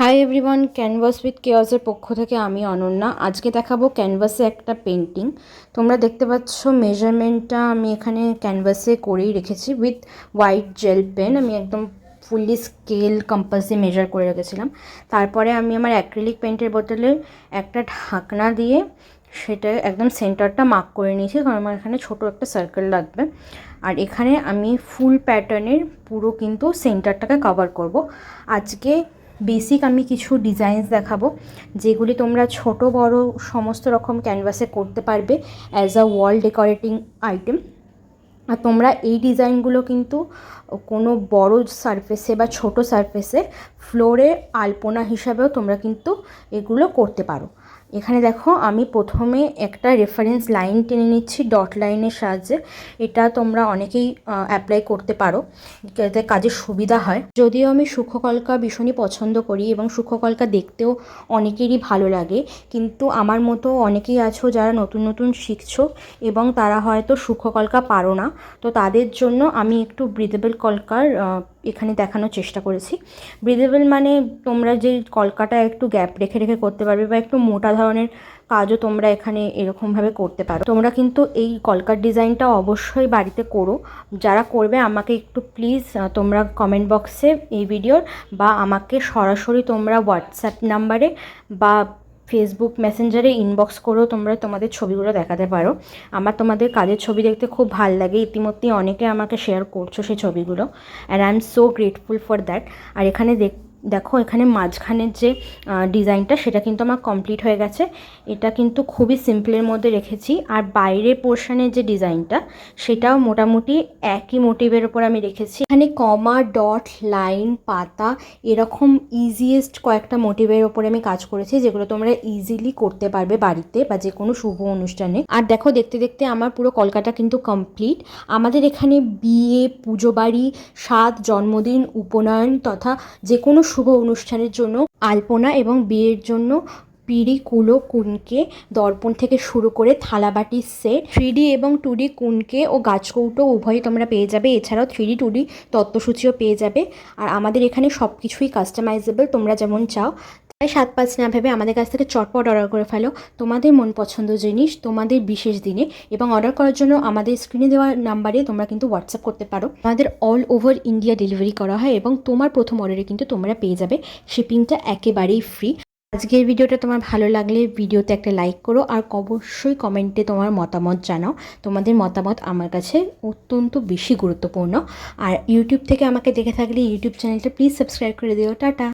High everyone canvas with কেয়াসের পক্ষ থেকে আমি অনন্যা। আজকে দেখাবো ক্যানভাসে একটা পেন্টিং তোমরা দেখতে পাচ্ছ মেজারমেন্টটা আমি এখানে ক্যানভাসে করেই রেখেছি উইথ হোয়াইট জেল পেন আমি একদম ফুললি স্কেল কম্পাসে মেজার করে রেখেছিলাম। তারপরে আমি আমার অ্যাক্রিলিক পেন্টের বোতলে একটা ঢাকনা দিয়ে সেটা একদম সেন্টারটা মার্ক করে নিয়েছি, কারণ আমার এখানে ছোট একটা সার্কেল লাগবে। আর এখানে আমি ফুল প্যাটার্নের পুরো কিন্তু সেন্টারটাকে কভার করব। আজকে বেসিক আমি কিছু ডিজাইনস দেখাবো, যেগুলি তোমরা ছোট, বড় সমস্ত রকম ক্যানভাসে করতে পারবে as a wall decorating item আর তোমরা এই ডিজাইনগুলো কিন্তু কোনো বড় সারফেসে বা ছোট সারফেসে ফ্লোরে আলপনা হিসাবেও তোমরা কিন্তু এগুলো করতে পারো। এখানে দেখো, আমি প্রথমে একটা রেফারেন্স লাইন টেনে নিচ্ছি ডট লাইনের সাহায্যে। এটা তোমরা অনেকেই অ্যাপ্লাই করতে পারো যাতে কাজের সুবিধা হয়। যদিও আমি সুখকলকা ভীষণই পছন্দ করি এবং সুখকলকা দেখতেও অনেকেরই ভালো লাগে, কিন্তু আমার মতো অনেকেই আছো যারা নতুন নতুন শিখছো এবং তারা হয়তো সুখকলকা পারো না। তো তাদের জন্য আমি একটু ব্রিদেবল কলকার এখানে দেখানোর চেষ্টা করেছি। ব্রিদেবল মানে তোমরা যে কলকাটা একটু গ্যাপ রেখে রেখে করতে পারবে বা একটু মোটা ধরনের কাজও তোমরা এখানে এরকমভাবে করতে পারো। তোমরা কিন্তু এই কলকার ডিজাইনটা অবশ্যই বাড়িতে করো। যারা করবে, আমাকে একটু প্লিজ তোমরা কমেন্ট বক্সে এই ভিডিওর বা আমাকে সরাসরি তোমরা হোয়াটসঅ্যাপ নাম্বারে বা ফেসবুক মেসেঞ্জারে ইনবক্স করেও তোমরা তোমাদের ছবিগুলো দেখাতে পারো। আমার তোমাদের কাজের ছবি দেখতে খুব ভালো লাগে। ইতিমধ্যেই অনেকে আমাকে শেয়ার করছ সেই ছবিগুলো। And I am so grateful for that আর এখানে দেখ দেখো, এখানে মাঝখানের যে ডিজাইনটা সেটা কিন্তু আমার কমপ্লিট হয়ে গেছে। এটা কিন্তু খুবই সিম্পলের মধ্যে রেখেছি। আর বাইরের পোর্শনের যে ডিজাইনটা, সেটাও মোটামুটি একই মোটিভের ওপর আমি রেখেছি। এখানে কমা, ডট, লাইন, পাতা এরকম ইজিয়েস্ট কয়েকটা মোটিভের ওপরে আমি কাজ করেছি, যেগুলো তোমরা ইজিলি করতে পারবে বাড়িতে বা যে কোনো শুভ অনুষ্ঠানে। আর দেখো, দেখতে দেখতে আমার পুরো কলকাতা কিন্তু কমপ্লিট আমাদের এখানে বিয়ে পুজো বাড়ি সাত, জন্মদিন, উপনয়ন তথা যে কোনো শুভ অনুষ্ঠানের জন্য আলপনা এবং বিয়ের জন্য পিড়ি কুলো কুনকে দর্পণ থেকে শুরু করে থালাবাটির সেট থ্রি এবং টু ডি কুনকে ও গাছকৌটো উভয়ই তোমরা পেয়ে যাবে। এছাড়াও থ্রি ডি টু ডি তত্ত্বসূচিও পেয়ে যাবে। আর আমাদের এখানে সব কিছুই কাস্টমাইজেবল তোমরা যেমন চাও তাই সাত পাঁচ না ভেবে আমাদের কাছ থেকে চটপট অর্ডার করে ফেলো। তোমাদের মন পছন্দ জিনিস, তোমাদের বিশেষ দিনে এবং অর্ডার করার জন্য আমাদের স্ক্রিনে দেওয়া নাম্বারে তোমরা কিন্তু হোয়াটসঅ্যাপ করতে পারো। আমাদের অল ওভার ইন্ডিয়া ডেলিভারি করা হয় এবং তোমার প্রথম অর্ডারে কিন্তু তোমরা পেয়ে যাবে শিপিংটা একেবারেই ফ্রি আজকের ভিডিওটা তোমার ভালো লাগলে ভিডিওতে একটা লাইক করো আর অবশ্যই কমেন্টে তোমার মতামত জানাও। তোমাদের মতামত আমার কাছে অত্যন্ত বেশি গুরুত্বপূর্ণ। আর ইউটিউব থেকে আমাকে দেখে থাকলে ইউটিউব চ্যানেলটা প্লিজ সাবস্ক্রাইব করে দিও। টাটা!